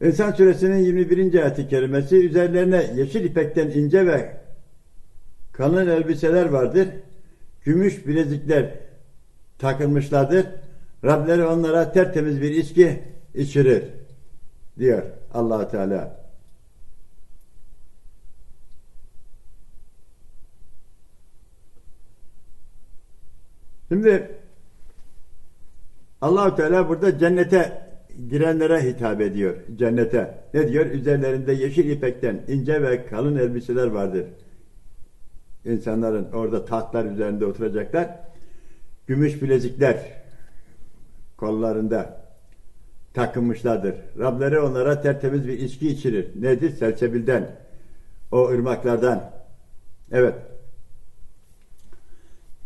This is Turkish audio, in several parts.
İnsan suresinin 21. ayet-i kerimesi üzerlerine yeşil ipekten ince ve kalın elbiseler vardır. Gümüş bilezikler takılmışlardır. Rableri onlara tertemiz bir içki içirir diyor allah Teala. Şimdi Allahu Teala burada cennete girenlere hitap ediyor. Cennete. Ne diyor? Üzerlerinde yeşil ipekten ince ve kalın elbiseler vardır. İnsanların orada tahtlar üzerinde oturacaklar. Gümüş bilezikler kollarında takılmışlardır. Rableri onlara tertemiz bir içki içirir. Nedir? Selsebilden. O ırmaklardan. Evet.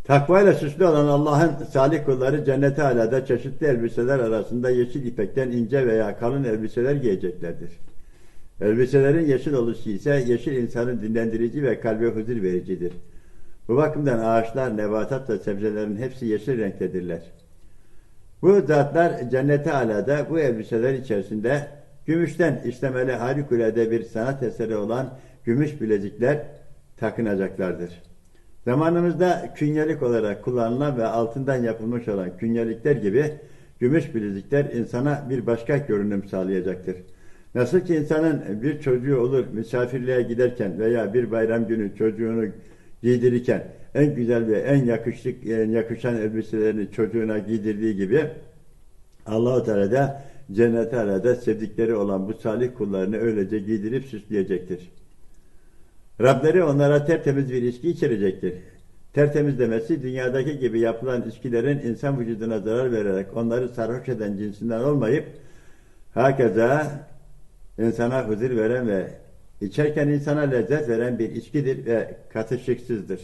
Takvayla süslü olan Allah'ın salih kulları cennete alada çeşitli elbiseler arasında yeşil ipekten ince veya kalın elbiseler giyeceklerdir. Elbiselerin yeşil oluşu ise yeşil insanın dinlendirici ve kalbe huzur vericidir. Bu bakımdan ağaçlar, nebatat ve sebzelerin hepsi yeşil renktedirler. Bu zatlar cennete alada bu elbiseler içerisinde gümüşten işlemeli harikulade bir sanat eseri olan gümüş bilezikler takınacaklardır. Zamanımızda künyelik olarak kullanılan ve altından yapılmış olan künyelikler gibi gümüş bilezikler insana bir başka görünüm sağlayacaktır. Nasıl ki insanın bir çocuğu olur misafirliğe giderken veya bir bayram günü çocuğunu giydirirken en güzel ve en yakışık, en yakışan elbiselerini çocuğuna giydirdiği gibi Allah-u Teala da cennete arada sevdikleri olan bu salih kullarını öylece giydirip süsleyecektir. Rableri onlara tertemiz bir içki içirecektir. Tertemiz demesi dünyadaki gibi yapılan içkilerin insan vücuduna zarar vererek onları sarhoş eden cinsinden olmayıp hakeza insana huzur veren ve içerken insana lezzet veren bir içkidir ve katışıksızdır.